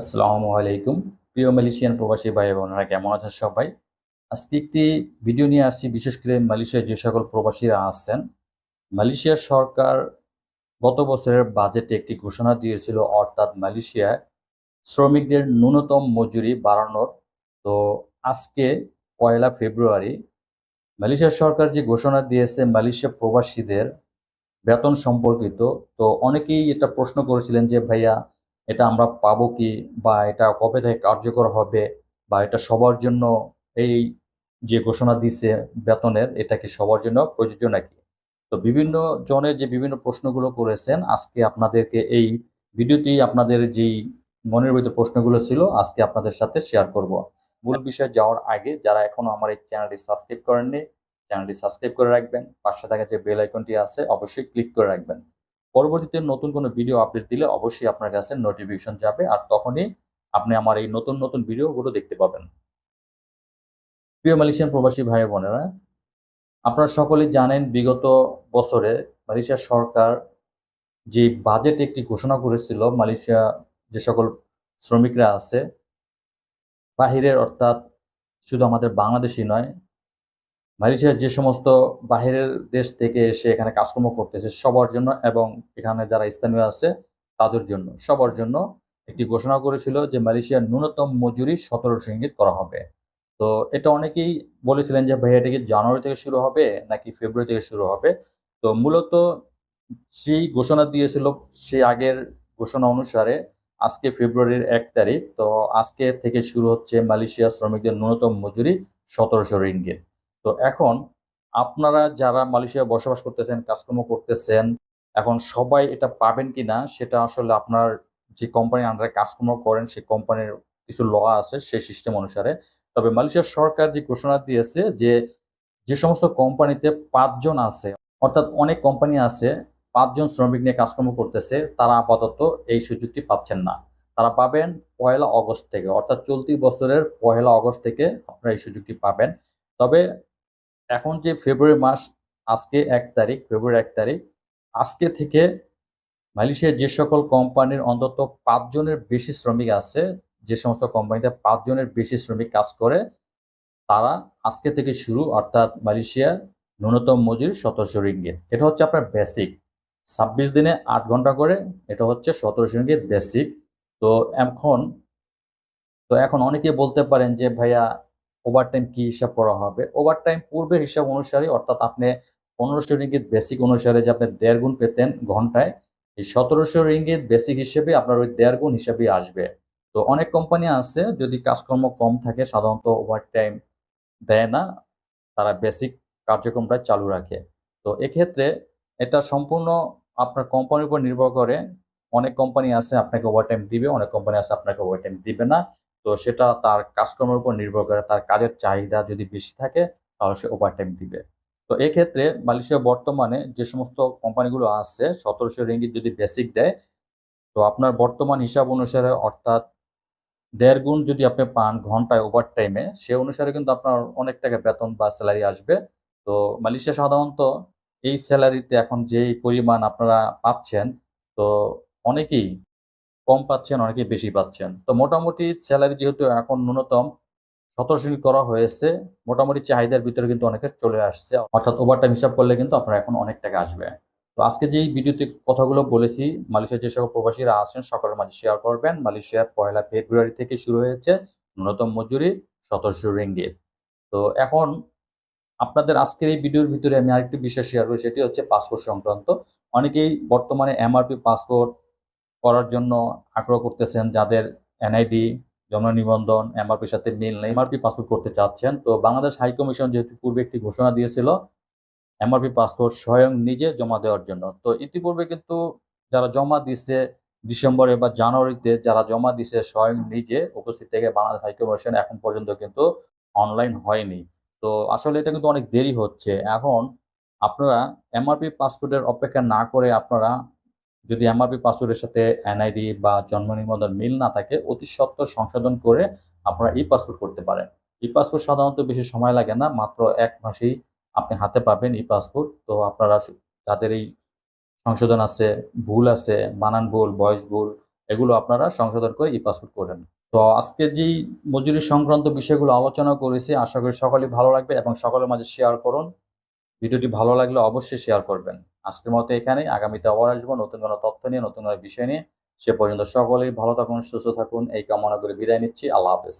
আসসালামু আলাইকুম। প্রিয় মালয়েশিয়ান প্রবাসী ভাই বোনেরা, কেমন আছেন সবাই? আজকে একটি ভিডিও নিয়ে আসছি, বিশেষ করে মালয়েশিয়ার যে সকল প্রবাসীরা আসছেন মালয়েশিয়ার সরকার গত বছরের বাজেটে একটি ঘোষণা দিয়েছিল, অর্থাৎ মালয়েশিয়ায় শ্রমিকদের ন্যূনতম মজুরি বাড়ানোর। তো আজকে পয়লা ফেব্রুয়ারি মালয়েশিয়ার সরকার যে ঘোষণা দিয়েছে, মালয়েশিয়া প্রবাসীদের বেতন সম্পর্কিত, তো অনেকেই এটা প্রশ্ন করেছিলেন যে, ভাইয়া এটা আমরা পাবো কি বা এটা কবে থেকে কার্যকর হবে বা এটা সবার জন্য এই যে ঘোষণা দিছে বেতনের, এটা কি সবার জন্য প্রযোজ্য নাকি? তো বিভিন্ন জনের যে বিভিন্ন প্রশ্নগুলো করেছেন, আজকে আপনাদেরকে এই ভিডিওটি আপনাদের যেই মনের ভিতরে প্রশ্নগুলো ছিল, আজকে আপনাদের সাথে শেয়ার করব। মূল বিষয়ে যাওয়ার আগে যারা এখনও আমার এই চ্যানেলটি সাবস্ক্রাইব করেননি, চ্যানেলটি সাবস্ক্রাইব করে রাখবেন। পাশে থাকা যে বেল আইকনটি আছে, অবশ্যই ক্লিক করে রাখবেন। পরবর্তীতে নতুন কোনো ভিডিও আপডেট দিলে অবশ্যই আপনার কাছে নোটিফিকেশন যাবে আর তখনই আপনি আমার এই নতুন নতুন ভিডিওগুলো দেখতে পাবেন। প্রিয় মালয়েশিয়ান প্রবাসী ভাই বোনেরা, আপনারা সকলেই জানেন বিগত বছরে মালয়েশিয়া সরকার যে বাজেট একটি ঘোষণা করেছিল, মালয়েশিয়া যে সকল শ্রমিকরা আছে, বাহিরের অর্থাৎ শুধু আমাদের বাংলাদেশি নয় মালয়েশিয়ার যে সমস্ত বাহিরের দেশ থেকে এসে এখানে কাজকর্ম করতেছে সবার জন্য এবং এখানে যারা স্থানীয় আছে তাদের জন্য, সবার জন্য একটি ঘোষণা করেছিল যে মালয়েশিয়ার ন্যূনতম মজুরি সতেরোশো ইঙ্গিত করা হবে। তো এটা অনেকেই বলেছিলেন যে ভাই এটা কি জানুয়ারি থেকে শুরু হবে নাকি ফেব্রুয়ারি থেকে শুরু হবে? তো মূলত সেই ঘোষণা দিয়েছিল সেই আগের ঘোষণা অনুসারে আজকে ফেব্রুয়ারির এক তারিখ, তো আজকে থেকে শুরু হচ্ছে মালয়েশিয়া শ্রমিকদের ন্যূনতম মজুরি সতেরোশো রিঙ্গিত তো এখন আপনারা যারা মালয়েশিয়া বসবাস করতেছেন, কাজকর্ম করতেছেন, এখন সবাই এটা পাবেন কি না সেটা আসলে আপনার যে কোম্পানি আন্ডারে কাজকর্ম করেন সেই কোম্পানির কিছু ল আছে সেই সিস্টেম অনুসারে। তবে মালয়েশিয়ার সরকার যে ঘোষণা দিয়েছে যে যে সমস্ত কোম্পানিতে পাঁচজন আছে, অর্থাৎ অনেক কোম্পানি আছে, পাঁচজন শ্রমিক নিয়ে কাজকর্ম করতেছে, তারা আপাতত এই সুযোগটি পাচ্ছেন না। তারা পাবেন পয়লা অগস্ট থেকে, অর্থাৎ চলতি বছরের পয়লা অগস্ট থেকে আপনারা এই সুযোগটি পাবেন। তবে এখন যে ফেব্রুয়ারি মাস, আজকে এক তারিখ, ফেব্রুয়ারি এক তারিখ, আজকে থেকে মালয়েশিয়ার যে সকল কোম্পানির অন্তত পাঁচজনের বেশি শ্রমিক আছে, যে সমস্ত কোম্পানিতে পাঁচজনের বেশি শ্রমিক কাজ করে, তারা আজকে থেকে শুরু, অর্থাৎ মালয়েশিয়ার ন্যূনতম মজুরি সতেরোশো রিঙ্গিত। এটা হচ্ছে আপনার বেসিক ছাব্বিশ দিনে আট ঘণ্টা করে, এটা হচ্ছে সতেরোশো রিঙ্গিত বেসিক তো এখন তো এখন অনেকে বলতে পারেন যে, ভাইয়া ওভারটাইম কি হিসাব করা হবে? ওভারটাইম পূর্বের হিসাব অনুসারে, অর্থাৎ আপনি পনেরোশো রিঙ্গিত বেসিক অনুসারে যে আপনি দেড় গুণ পেতেন ঘন্টায়, এই সতেরোশো রিঙ্গিত বেসিক হিসেবে আপনার ওই দেড় গুণ হিসাবে আসবে। তো অনেক কোম্পানি আছে, যদি কাজকর্ম কম থাকে, সাধারণত ওভারটাইম দেয় না, তারা বেসিক কার্যক্রমটা চালু রাখে। তো এক্ষেত্রে এটা সম্পূর্ণ আপনার কোম্পানির উপর নির্ভর করে। অনেক কোম্পানি আছে, আপনাকে ওভারটাইম দিবে, অনেক কোম্পানি আছে, আপনাকে ওভারটাইম দিবে না। তো সেটা তার কাজকর্মের উপর নির্ভর করে, তার কাজের চাহিদা যদি বেশি থাকে, তাহলে সে ওভারটাইম দিবে। তো এক্ষেত্রে মালয়েশিয়া বর্তমানে যে সমস্ত কোম্পানিগুলো আছে, সতেরোশো রিঙ্গিত যদি বেসিক দেয়, তো আপনার বর্তমান হিসাব অনুসারে অর্থাৎ দেড় গুণ যদি আপনি পান ঘন্টায় ওভার টাইমে সে অনুসারে কিন্তু আপনার অনেক টাকা বেতন বা স্যালারি আসবে। তো মালয়েশিয়া সাধারণত এই স্যালারিতে এখন যেই পরিমাণ আপনারা পাচ্ছেন, তো অনেকেই কম পাচ্ছেন, অনেকে বেশি পাচ্ছেন। তো মোটামুটি স্যালারি যেহেতু এখন ন্যূনতম, সতেরোশো করা হয়েছে, মোটামুটি চাহিদার ভিতরে কিন্তু অনেকের চলে আসছে। অর্থাৎ ওভারটাইম হিসাব করলে কিন্তু আপনার এখন অনেক টাকা আসবে। তো আজকে যেই ভিডিওতে কথাগুলো বলেছি, মালয়েশিয়ার যে সকল প্রবাসীরা আছেন, সকলের মাঝে শেয়ার করবেন। মালয়েশিয়ার পয়লা ফেব্রুয়ারি থেকে শুরু হয়েছে, ন্যূনতম মজুরি সতেরোশো রিঙ্গিত। তো এখন আপনাদের আজকের এই ভিডিওর ভিতরে আমি আরেকটি বিষয় শেয়ার করি, সেটি হচ্ছে পাসপোর্ট সংক্রান্ত। অনেকেই বর্তমানে এমআরপি পাসপোর্ট করার জন্য আগ্রহ করতেছেন যাদের এনআইডি জন্ম নিবন্ধন এমআরপির সাথে মিল নেই, এমআরপি পাসপোর্ট করতে চাচ্ছেন। তো বাংলাদেশ হাই কমিশন যেহেতু পূর্বে একটি ঘোষণা দিয়েছিল, এমআরপি পাসপোর্ট স্বয়ং নিজে জমা দেওয়ার জন্য। তো ইতিপূর্বে কিন্তু যারা জমা দিছে ডিসেম্বরে বা জানুয়ারিতে, যারা জমা দিছে স্বয়ং নিজে উপস্থিত থেকে বাংলাদেশ হাই কমিশন এখন পর্যন্ত কিন্তু অনলাইন হয়নি। তো আসলে এটা কিন্তু অনেক দেরি হচ্ছে। এখন আপনারা এমআরপি পাসপোর্টের অপেক্ষা না করে আপনারা যদি এমআরপি পাসপোর্টের সাথে এনআইডি বা জন্ম নিবন্ধন মিল না থাকে, অতি সত্ত্বর সংশোধন করে আপনারা ই পাসপোর্ট করতে পারেন। ই পাসপোর্ট সাধারণত বেশি সময় লাগে না, মাত্র এক মাসেই আপনি হাতে পাবেন ই পাসপোর্ট তো আপনারা যাদের এই সংশোধন আছে, ভুল আছে, বানান ভুল, বয়স ভুল, এগুলো আপনারা সংশোধন করে ই পাসপোর্ট করেন তো আজকে যেই মজুরি সংক্রান্ত বিষয়গুলো আলোচনা করেছি, আশা করি সকলেই ভালো লাগবে এবং সকলের মাঝে শেয়ার করুন। ভিডিওটি ভালো লাগলে অবশ্যই শেয়ার করবেন। আজকের মতো এখানে। আগামীতে আবার আসব নতুন কোনো তথ্য নিয়ে, নতুন কোনো বিষয় নিয়ে। সে পর্যন্ত সকলেই ভালো থাকুন, সুস্থ থাকুন। এই কামনা করে বিদায় নিচ্ছি। আল্লাহ হাফেজ।